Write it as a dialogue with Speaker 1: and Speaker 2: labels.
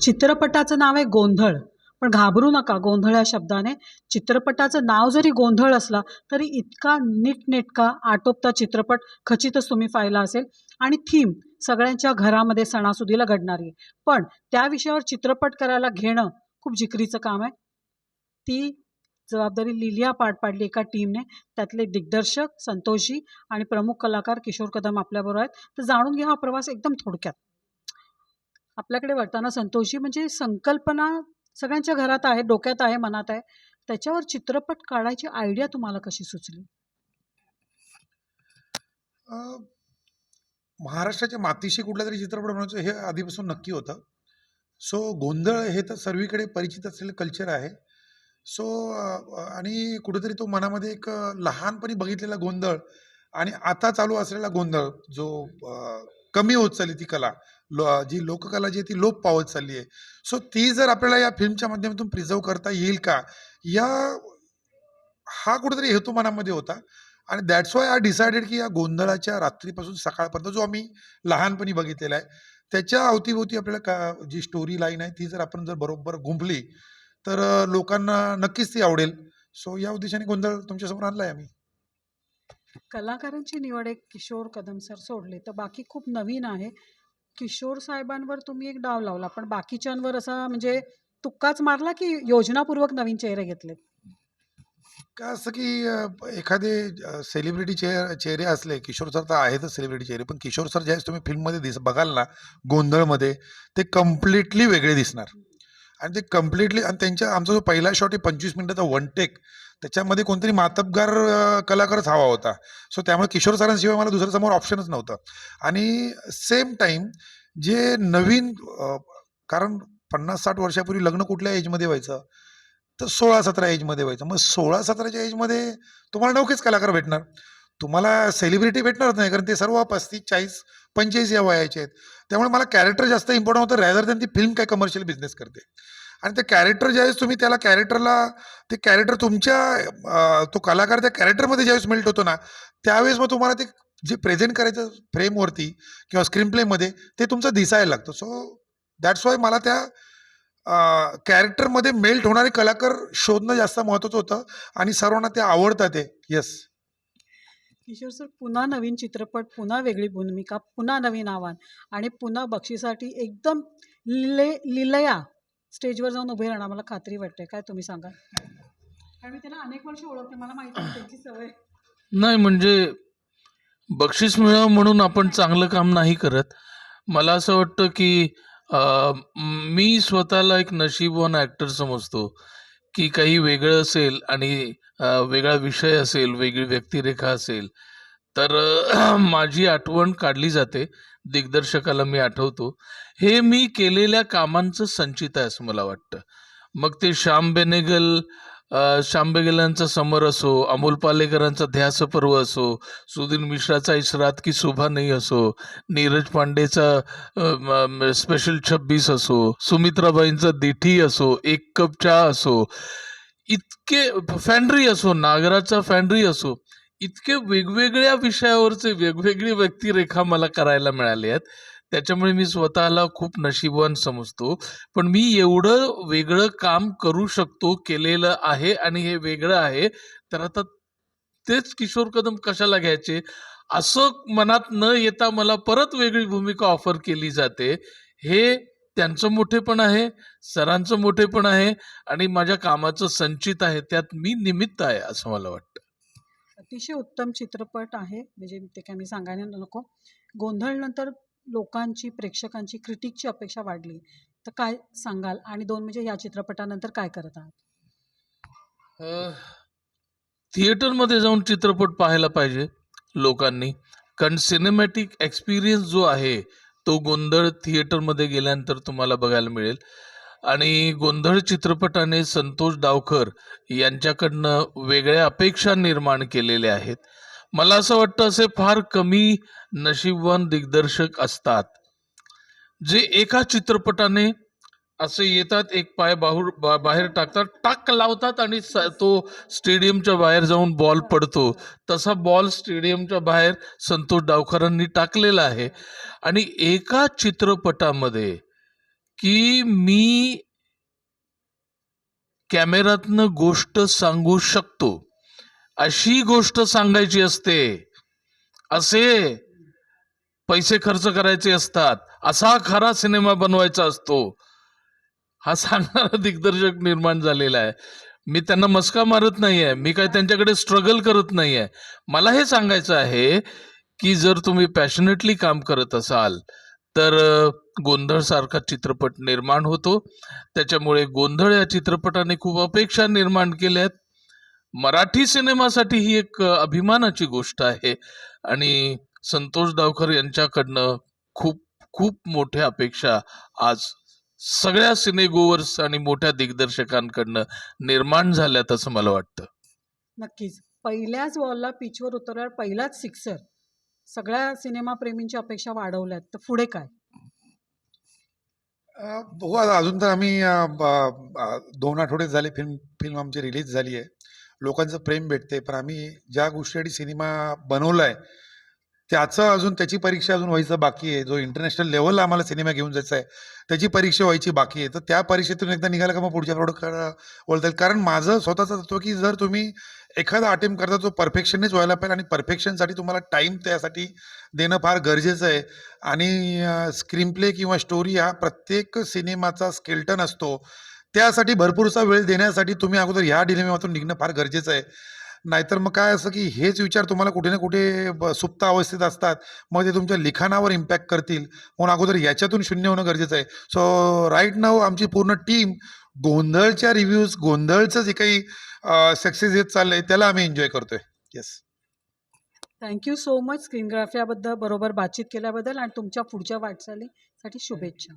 Speaker 1: चित्रपटाचं नाव आहे गोंधळ. पण घाबरू नका गोंधळ या शब्दाने. चित्रपटाचं नाव जरी गोंधळ असला तरी इतका नीटनेटका आटोपता चित्रपट खचितच तुम्ही पाहिला असेल. आणि थीम सगळ्यांच्या घरामध्ये सणासुदीला घडणारी आहे. पण त्या विषयावर चित्रपट करायला घेणं खूप जिकरीचं काम आहे. ती जबाबदारी लिलिया पाठ पाडली एका टीमने. त्यातले दिग्दर्शक संतोषी आणि प्रमुख कलाकार किशोर कदम आपल्याबरोबर आहेत. तर जाणून घ्या हा प्रवास एकदम थोडक्यात. आपल्याकडे वळताना संतोषी म्हणजे संकल्पना सगळ्यांच्या घरात आहे डोक्यात आहे मनात आहे. त्याच्यावर चित्रपट काढायची आयडिया तुम्हाला कशी सुचली?
Speaker 2: महाराष्ट्राच्या मातीशी कुठला तरी चित्रपट बनवायचं हे आधीपासून नक्की होतं. सो गोंधळ हे तर सर्वीकडे परिचित असलेलं कल्चर आहे. सो आणि कुठेतरी तो मनामध्ये एक लहानपणी बघितलेला गोंधळ आणि आता चालू असलेला गोंधळ जो कमी होत चालली ती कला लो जी लोककला जी आहे ती लोप पावत चालली आहे. सो ती जर आपल्याला या फिल्मच्या माध्यमातून प्रिझर्व करता येईल का? या हा कुठेतरी हेतू मनामध्ये होता. आणि दॅट्स वाय आय डिसायडेड की या गोंधळाच्या रात्रीपासून सकाळपर्यंत जो आम्ही लहानपणी बघितलेला आहे त्याच्या अवतीभोवती आपल्याला का जी स्टोरी लाईन आहे ती जर आपण जर बरोबर गुंफली तर लोकांना नक्कीच ती आवडेल. सो या उद्देशाने गोंधळ तुमच्यासमोर आणलाय आम्ही.
Speaker 1: कलाकारांची निवड एक किशोर कदम सर सोडले तर बाकी खूप नवीन आहे. किशोर साहेबांवर तुम्ही एक डाव लावला पण बाकीच्यांवर असा म्हणजे तुक्काच मारला की योजनापूर्वक नवीन चेहरे घेतलेत?
Speaker 2: काय असं की एखादे सेलिब्रिटी चेहरे चेहरे असले किशोर सर तर आहेतच सेलिब्रिटी चेहरे पण किशोर सर ज्यावेळेस तुम्ही फिल्ममध्ये दिस बघाल ना गोंधळमध्ये ते कम्प्लिटली वेगळे दिसणार. आणि ते कम्प्लिटली आणि त्यांच्या आमचा जो पहिला शॉट आहे पंचवीस मिनिटाचा वन टेक त्याच्यामध्ये कोणतरी मातबगार कलाकारच हवा होता. सो त्यामुळे किशोर सरांशिवाय मला दुसऱ्या समोर ऑप्शनच नव्हतं. आणि सेम टाईम जे नवीन कारण पन्नास साठ वर्षापूर्वी लग्न कुठल्या एजमध्ये व्हायचं? तर सोळा सतरा एजमध्ये व्हायचं. मग सोळा सतराच्या एजमध्ये तुम्हाला नौकेच कलाकार भेटणार. तुम्हाला सेलिब्रिटी भेटणारच नाही कारण ते सर्व पस्तीस चाळीस पंचेचाळीस या वयाचे आहेत. त्यामुळे मला कॅरेक्टर जास्त इम्पॉर्टंट होतं रॅदर दॅन ती फिल्म काय कमर्शियल बिझनेस करते. आणि ते कॅरेक्टर ज्यावेळेस तुम्ही त्याला कॅरेक्टरला ते कॅरेक्टर तुमच्या तो कलाकार त्या कॅरेक्टरमध्ये ज्यावेळेस मेल्ट होतो ना त्यावेळेस मग तुम्हाला ते जे प्रेझेंट करायचं फ्रेमवरती किंवा स्क्रीन प्लेमध्ये ते तुमचं दिसायला लागतं. सो दॅट्स वाय मला त्या कॅरेक्टरमध्ये मेल्ट होणारे कलाकार शोधणं जास्त महत्त्वाचं होतं आणि सर्वांना ते आवडतं ते. येस
Speaker 1: किशोर सर पुन्हा नवीन चित्रपट पुन्हा वेगळी भूमिका पुन्हा नवीन आव्हान आणि पुन्हा बक्षीसाठी एकदम लिले लिलया स्टेजवर जाऊन उभे राहणार मला खात्री वाटते. काय तुम्ही सांगा कारण मी त्याला अनेक वर्ष ओळखते मला माहिती आहे त्याची सवय.
Speaker 3: नाही म्हणजे बक्षीस मिळावं म्हणून आपण चांगलं काम नाही करत. मला असं वाटतं की मी स्वतःला एक नशीबवान ॲक्टर समजतो. की काही वेगळं असेल आणि वेगळा विषय असेल वेगळी व्यक्तिरेखा असेल तर माझी आठवण काढली जाते. दिग्दर्शकाला मी आठवतो. हे मी केलेल्या कामांचं संचित आहे असं मला वाटतं. मग ते श्याम बेनेगल शांबेगिलांचा समर असो अमोल पालेकरांचा ध्यास पर्व असो सुधीर मिश्राचा इशरात की शोभा नाही असो नीरज पांडेचा स्पेशल छब्बीस असो सुमित्राबाईंचा दिठी असो एक कप चहा असो इतके फॅन्ड्री असो नागराचा फॅन्ड्री असो इतके वेगवेगळ्या विषयावरचे वेगवेगळी व्यक्तिरेखा मला करायला मिळाल्या आहेत. त्याच्यामुळे मी स्वतःला खूप नशीबवान समजतो. पण मी एवढं वेगळं काम करू शकतो केलेलं आहे आणि हे वेगळं आहे तर आता तेच किशोर कदम कशाला घ्यायचे? असं मनात न येता मला परत वेगळी भूमिका ऑफर केली जाते. हे त्यांचं मोठेपण आहे सरांचं मोठेपण आहे आणि माझ्या कामाचं संचित आहे त्यात मी निमित्त आहे असं मला वाटतं.
Speaker 1: अतिशय उत्तम चित्रपट आहे म्हणजे ते काय मी सांगायला नको. गोंधळ नंतर लोकांची प्रेक्षकांची क्रिटिकची अपेक्षा वाढली. तर काय सांगाल? आणि दोन म्हणजे या चित्रपटानंतर काय करत आहात?
Speaker 3: थिएटरमध्ये जाऊन चित्रपट पाहायला पाहिजे लोकांनी. कारण सिनेमॅटिक एक्सपिरियन्स जो आहे तो गोंधळ थिएटरमध्ये गेल्यानंतर तुम्हाला बघायला मिळेल. आणि गोंधळ चित्रपटाने संतोष डावकर यांच्याकडनं वेगळ्या अपेक्षा निर्माण केलेल्या आहेत. मला असं वाटतं असे फार कमी नशीबवान दिग्दर्शक असतात जे एका चित्रपटाने असे येतात एक पाय बाहूर बा- बाहेर टाकतात टाक लावतात आणि स- तो स्टेडियमच्या बाहेर जाऊन बॉल पडतो. तसा बॉल स्टेडियमच्या बाहेर संतोष डावकरांनी टाकलेला आहे. आणि एका चित्रपटामध्ये की मी कॅमेऱ्यातनं गोष्ट सांगू शकतो अशी गोष्ट सांगायची असते असे पैसे खर्च करायचे असतात असा खरा सिनेमा बनवायचा असतो. हा सांगणारा दिग्दर्शक निर्माण झालेला आहे. मी त्यांना मस्का मारत नाहीये मी काय त्यांच्याकडे स्ट्रगल करत नाहीये. मला हे सांगायचं आहे की जर तुम्ही पॅशनेटली काम करत असाल तर गोंधळ सारखा चित्रपट निर्माण होतो. त्याच्यामुळे गोंधळ या चित्रपटाने खूप अपेक्षा निर्माण केल्या आहेत मराठी सिनेमासाठी ही एक अभिमानाची गोष्ट आहे. आणि संतोष डावकर यांच्याकडनं खूप खूप मोठ्या अपेक्षा आज सगळ्या सिनेगोवर्स आणि मोठ्या दिग्दर्शकांकडनं निर्माण झाल्यात असं मला वाटतं.
Speaker 1: नक्कीच. पहिल्याच बॉलला पिचवर उतरल्यावर पहिलाच सिक्सर सगळ्या सिनेमाप्रेमींच्या अपेक्षा वाढवल्यात. तर पुढे काय?
Speaker 2: अ, बघू अजून तर आम्ही दोन आठवडे झाले फिल्म फिल्म आमची रिलीज झाली आहे. लोकांचं प्रेम भेटते पण आम्ही ज्या गोष्टीसाठी सिनेमा बनवलाय त्याचं अजून त्याची परीक्षा अजून व्हायचं बाकी आहे. जो इंटरनॅशनल लेवलला आम्हाला सिनेमा घेऊन जायचा आहे त्याची परीक्षा व्हायची बाकी आहे. तर त्या परीक्षेतून एकदा निघाला का मग पुढच्या प्रोडक्ट बोलता येईल कारण माझं स्वतःचं तत्व की जर तुम्ही एखादा अटेम्प्ट करता तो परफेक्शननेच व्हायला पाहिजे आणि परफेक्शनसाठी तुम्हाला टाईम त्यासाठी देणं फार गरजेचं आहे. आणि स्क्रीन प्ले किंवा स्टोरी हा प्रत्येक सिनेमाचा स्केल्टन असतो. त्यासाठी भरपूरसा वेळ देण्यासाठी तुम्ही अगोदर ह्या डिलेम्यातून निघणं फार गरजेचं आहे. नाहीतर मग काय असं की हेच विचार तुम्हाला कुठे ना कुठे ब- सुप्त अवस्थेत असतात. मग ते तुमच्या लिखाणावर इम्पॅक्ट करतील. म्हणून अगोदर याच्यातून शून्य होणं गरजेचं आहे. सो राईट नाव आमची पूर्ण टीम गोंधळच्या रिव्ह्यूज गोंधळचं जे काही सक्सेस येत चाललंय त्याला आम्ही एन्जॉय करतोय. Yes
Speaker 1: thank you so much स्क्रीनग्राफियाबद्दल बरोबर बातचीत केल्याबद्दल आणि तुमच्या पुढच्या वाटचालीसाठी शुभेच्छा.